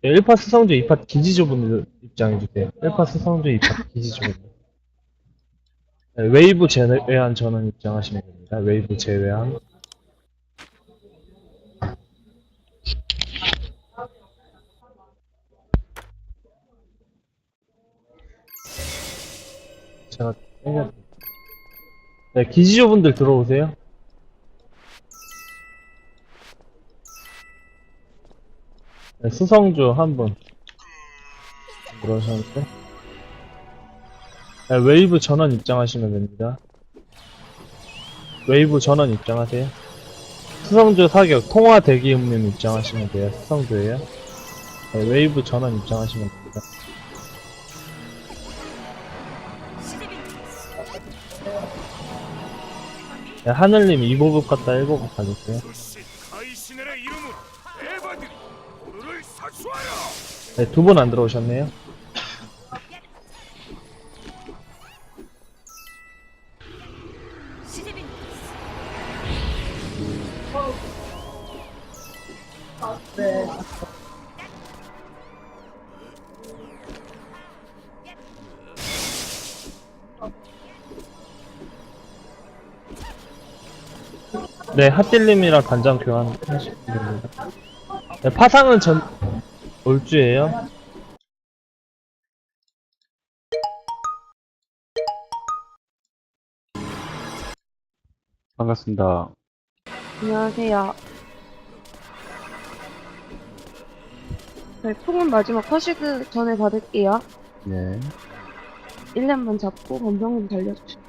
네, 1파 수성조, 2파 기지조분들 입장해주세요. 1파 수성조, 2파 기지조분. 네, 웨이브 제외한 전원 입장하시면 됩니다. 웨이브 제외한. 제가. 네, 기지조분들 들어오세요. 네, 수성조 한 분. 그러셨는데. 네, 웨이브 전원 입장하시면 됩니다. 웨이브 전원 입장하세요. 수성조 사격, 통화 대기 음료 입장하시면 돼요. 수성조예요. 네, 웨이브 전원 입장하시면 됩니다. 네, 하늘님 2보급 갔다 1보급 가주세요. 네, 두분안 들어오셨네요. 네, 핫딜님이랑 단장 교환하시면 됩니다. 네, 파상은 전, 올주예요. 반갑습니다. 안녕하세요. 네, 풍은 마지막 허시드 전에 받을게요. 네. 1렙만 잡고 검정님 달려주시고.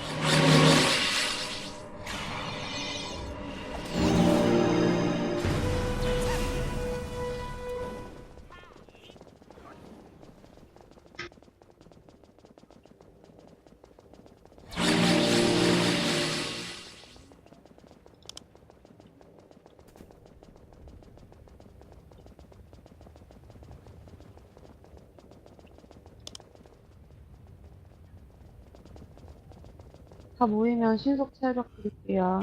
다 모이면 신속 철벽 드릴게요.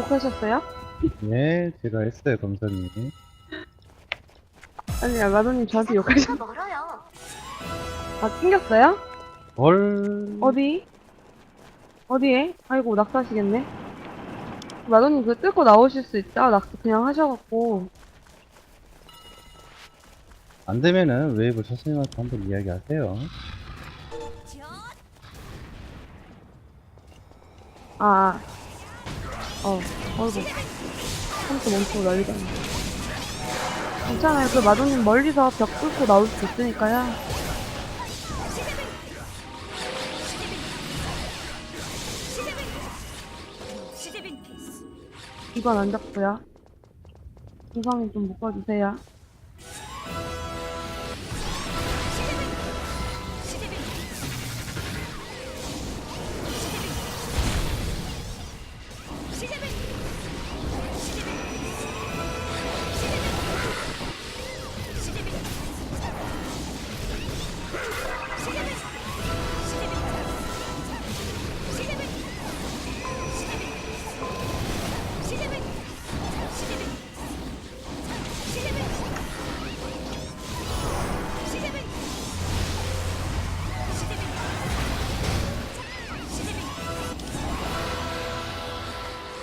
욕하셨어요? 네, 제가 했어요, 검사님. 아니, 아, 마도님 저한테 욕하셨... 멀어요. 아, 튕겼어요? 헐. 어디? 어디에? 아이고, 낙사하시겠네. 마도님 그거 뜯고 나오실 수 있다. 낙사 그냥 하셔갖고. 안 되면은 웨이브 선생님한테 한번 이야기하세요. 아, 어, 어이구. 컴퓨터 멈추고 난리다. 괜찮아요. 그 마도님 멀리서 벽 뚫고 나올 수 있으니까요. 이건 안 잡고요. 이성이 좀 묶어주세요.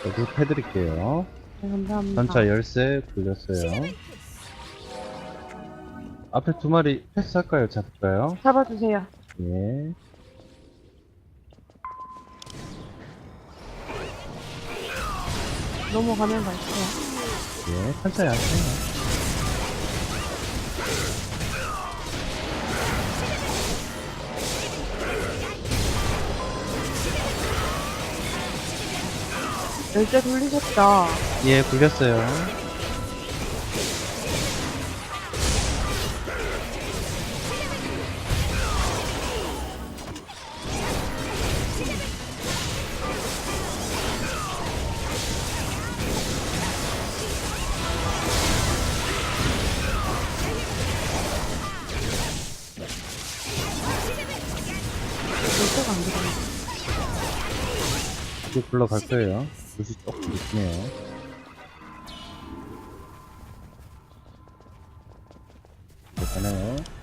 여기 해드릴게요. 네, 감사합니다. 전차 열쇠 굴렸어요. 앞에 두 마리 패스할까요? 잡을까요? 잡아주세요. 예. 넘어가면 갈게요. 예. 천천히 하세요. 열쇠 돌리셨죠? 예, 굴렸어요. 열쇠가 안 들어가요. 이제 굴러갈 거예요. 불이 조금 있네요. 되나요?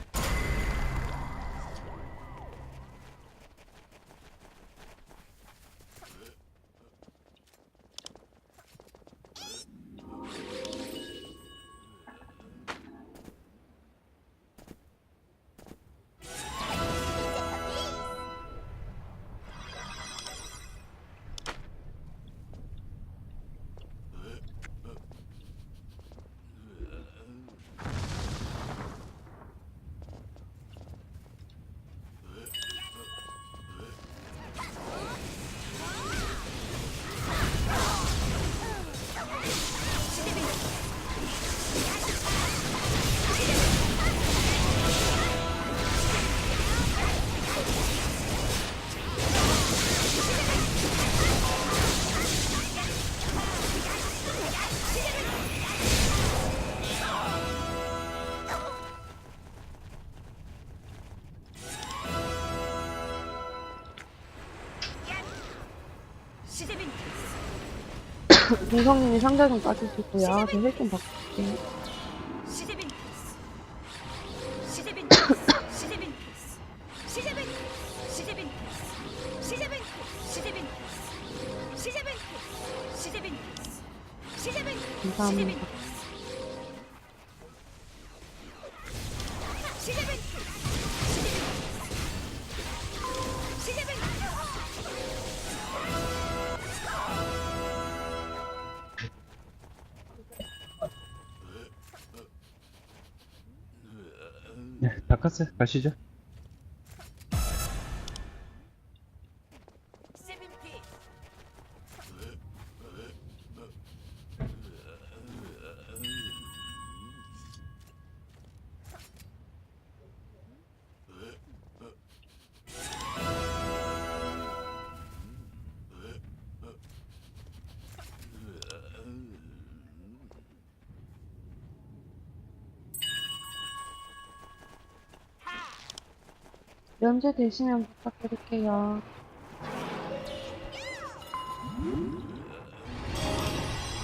동성님이 상자 좀 까주시고요. 저 힐 좀 바꿀게요. 시즈빈 피스 시즈빈 피스 시즈빈 피스 시즈빈 피스 시즈빈 피스 시즈빈 피스 시즈빈 피스 시즈빈 피스 시즈빈 피스 시즈빈 피스 감사합니다. 가시죠. 면제 되시면 부탁드릴게요.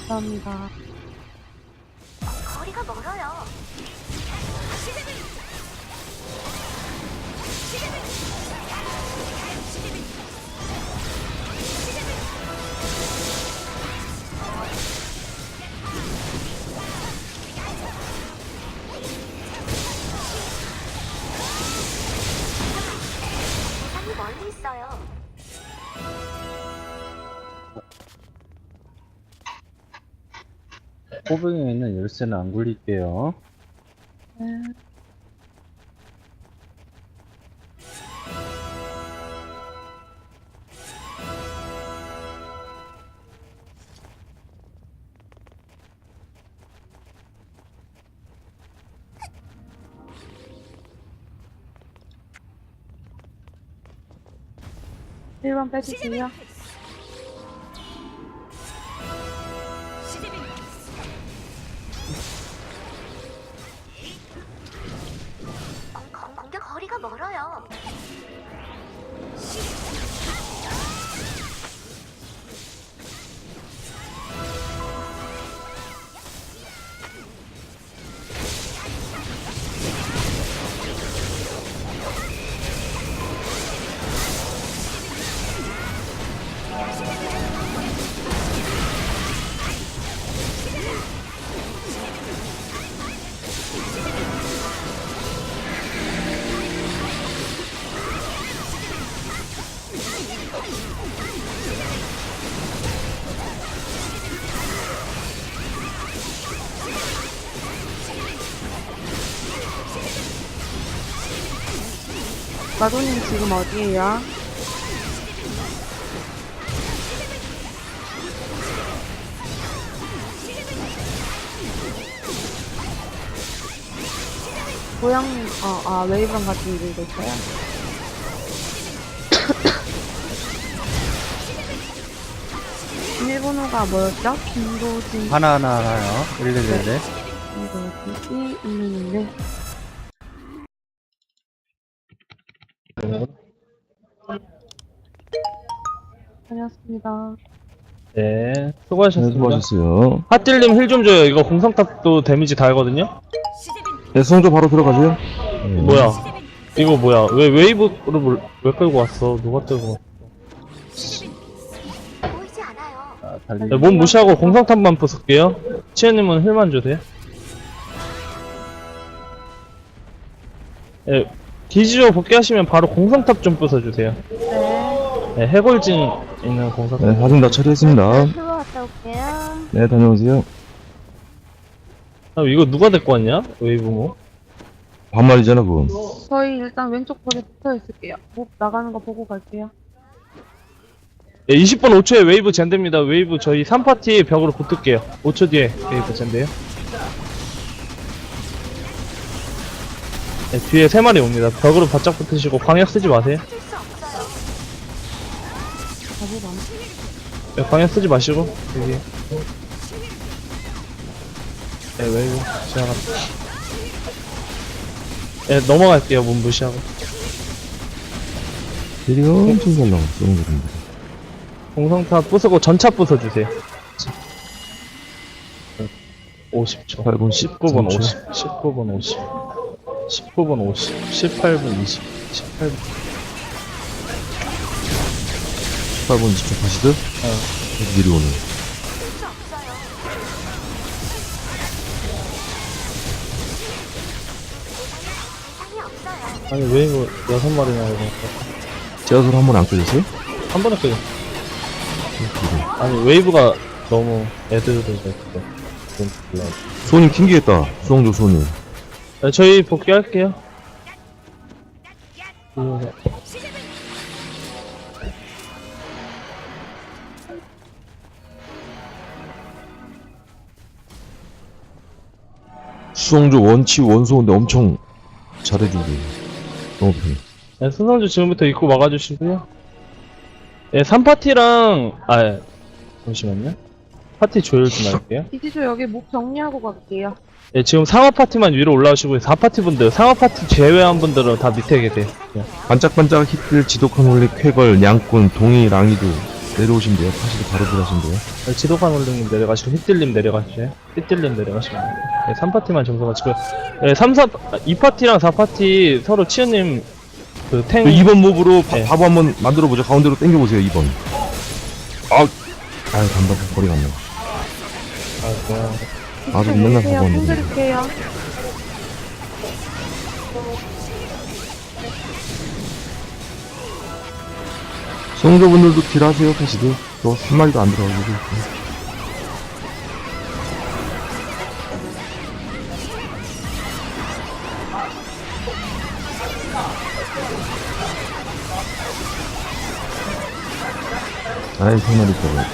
감사합니다. 거리가 멀어요. 시즈빈 시즈빈 멀리 있어요. 호병에 있는 열쇠는 안 굴릴게요. 음. 일번 빼주세요. 시대 마도님 지금 어디에요? 고양님, 어, 아, 웨이브랑 같이 일고 있어요? 일본어가 뭐였죠? 김도진, 하나 하나 하나요. 111에. 김도진이 있는데, 다녔습니다. 네, 수고하셨습니다. 수고하셨어요. 핫딜님 힐 좀 줘요. 이거 공성탑도 데미지 다 하거든요? 네, 수송조 바로 들어가세요. 네. 뭐야? 이거 뭐야? 왜 웨이브를 뭘- 왜 끌고 왔어? 누가 끌고. 아, 달리. 네, 몸 무시하고 공성탑만 부술게요. 치현님은 힐만 주세요. 예, 디지오 복귀하시면 바로 공성탑 좀 부숴주세요. 네. 네, 해골진 있는 공성탑. 네, 사진 다 처리했습니다. 갔다 올게요. 네, 다녀오세요. 아, 이거 누가 데리고 왔냐? 웨이브 뭐? 반말이잖아, 그건. 저희 일단 왼쪽 벽에 붙어 있을게요. 목 나가는 거 보고 갈게요. 예, 20분 5초에 웨이브 젠데입니다. 웨이브 저희 3파티 벽으로 붙을게요. 5초 뒤에 웨이브 젠데요. 네, 뒤에 3마리 옵니다. 벽으로 바짝 붙으시고 광역 쓰지 마세요. 네, 광역 쓰지 마시고 여기 네 웨이브 시작합니다. 네, 넘어갈게요. 문 무시하고. 딜이 엄청 잘 나와, 수송조인데. 공성탑 부수고 전차 부숴주세요. 50초. 8분 19분 13초. 50. 19분 50. 19분 50. 18분 20. 18분. 8분 20초 파시드? 어. 계속 내려오네. 찾을 수 없어요. 대상이 없어요. 아니, 웨이브 6마리나 이거. 제어소로 한 번에 안 꺼졌어요? 한 번에 끄요. 아니, 웨이브가 너무 애들들 됐어. 좀 몰라. 수호님 튕기겠다. 수송조 수호님. 네, 저희 복귀할게요. 이거 수송조 원치 원소인데 엄청 잘해주고. 너무 편해. 네, 순성주 지금부터 입고 막아주시고요. 예, 3파티랑, 아, 예. 잠시만요. 파티 조율 좀 할게요. 이지조 여기 목 정리하고 갈게요. 예, 지금 상어 파티만 위로 올라오시고, 4파티 분들, 상어 파티 제외한 분들은 다 밑에 계세요. 예. 반짝반짝 히틀, 지독한 홀릭, 쾌걸, 양꾼, 동이, 랑이도 내려오시면 돼요. 파시드 바로 들어가시면 돼요. 예, 지독한 홀링님 내려가시고, 히틀님 내려가시죠. 히틀님 내려가시면 돼요. 예, 3파티만 점수 맞추고요. 예, 3, 4, 2파티랑 4파티 서로 치현님, 그 탱, 2번 몹으로 바, 네. 바보 한번 만들어보죠. 가운데로 당겨보세요, 2번. 아, 아유, 간다. 거리 갔네. 아, 뭐야. 아주 맨날. 바보 공 한데. 드릴게요. 성조분들도 딜하세요 패시드. 너한 마리도 안 들어가지고. 아이 세 마리 들어가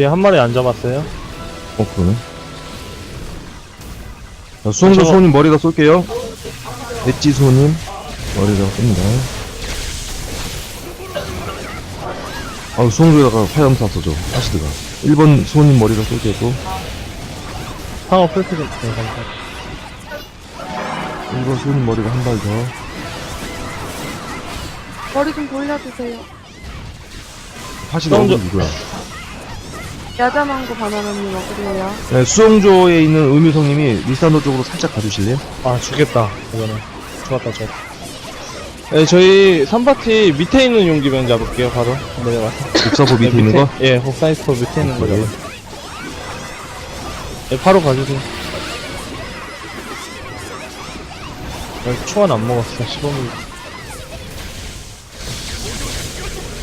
얘한 예, 마리 안 잡았어요? 어 그러네. 자, 수성조 손님 아, 머리가 쏠게요. 엣지 손님 머리다 쏩니다. 아, 수홍조에다가 화염 쐈어, 저. 하시드가. 1번 손님 머리다 쏠게요, 또. 상어 풀피드. 네, 감사합니다. 1번 손님 머리가 한 발 더. 머리 좀 돌려주세요. 하시드 수홍조- 어디 누구야? 야자망고 바나나님 어그리에요. 네, 수홍조에 있는 의뮤성님이 리산도 쪽으로 살짝 가주실래요? 아, 죽겠다. 이거는. 좋았다, 좋았다. 네, 저희 3파티 밑에 있는 용기병 잡을게요, 바로. 내려가서. 복사보 밑에 있는 거? 예, 복사이스포 밑에 있는 거 네. 예, 바로 가주세요. 나 초안 안 먹었어, 15분.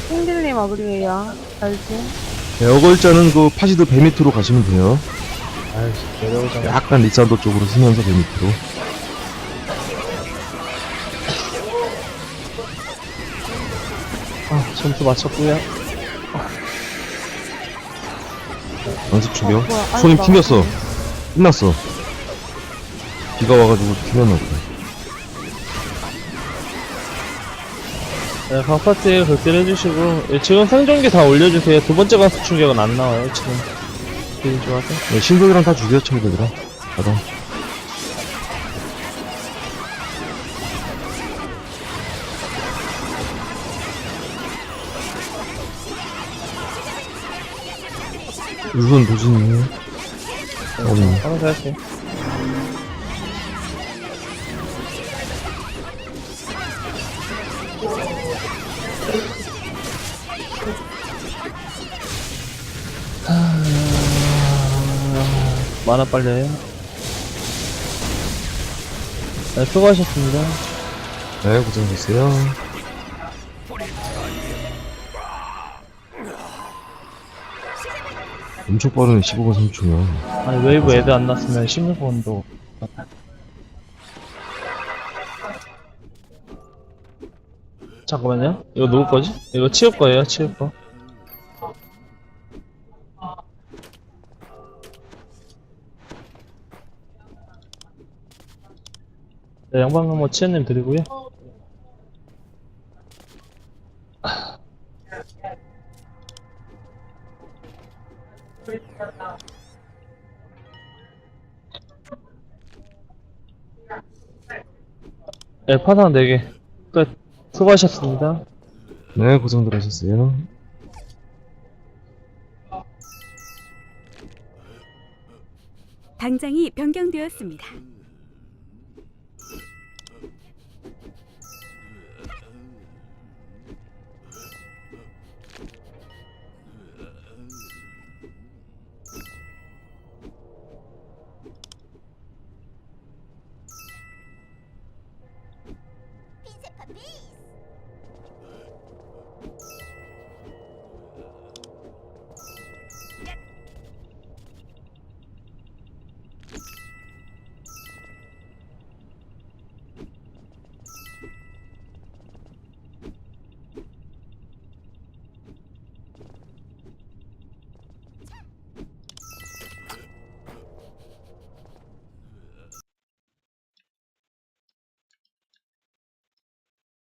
홍길님 어그리에요. 달지. 네, 어글자는 그 파시드 배 밑으로 가시면 돼요. 아이씨, 내려오자마자. 약간 리산도 쪽으로 쓰면서 배 밑으로. 점수 맞췄고요. 연습 준비요? 아, 손님 나- 튕겼어. 끝났어. 비가 와가지고 튕겼나 보다. 네, 바깥에 극딜 해주시고 예, 지금 생존기 다 올려주세요. 두 번째 가수 충격은 안 나와요 지금. 되게 좋아서. 네, 신동이랑 다 죽여, 청들이랑. 가자. 6은 도진이 어머. 알아서 할게. 아, 만화 빨래요. 네, 수고하셨습니다. 네, 고생하셨어요. 엄청 빠르네, 15분 3초면. 아니, 웨이브 애드 안 났으면 16번도. 잠깐만요. 이거 누구 거지? 이거 치울 거예요, 치울 거. 네, 양방금 뭐 치현님 드리고요. 네, 파산 4개. 끝. 수고하셨습니다. 네, 고생들 하셨어요. 당장이 변경되었습니다.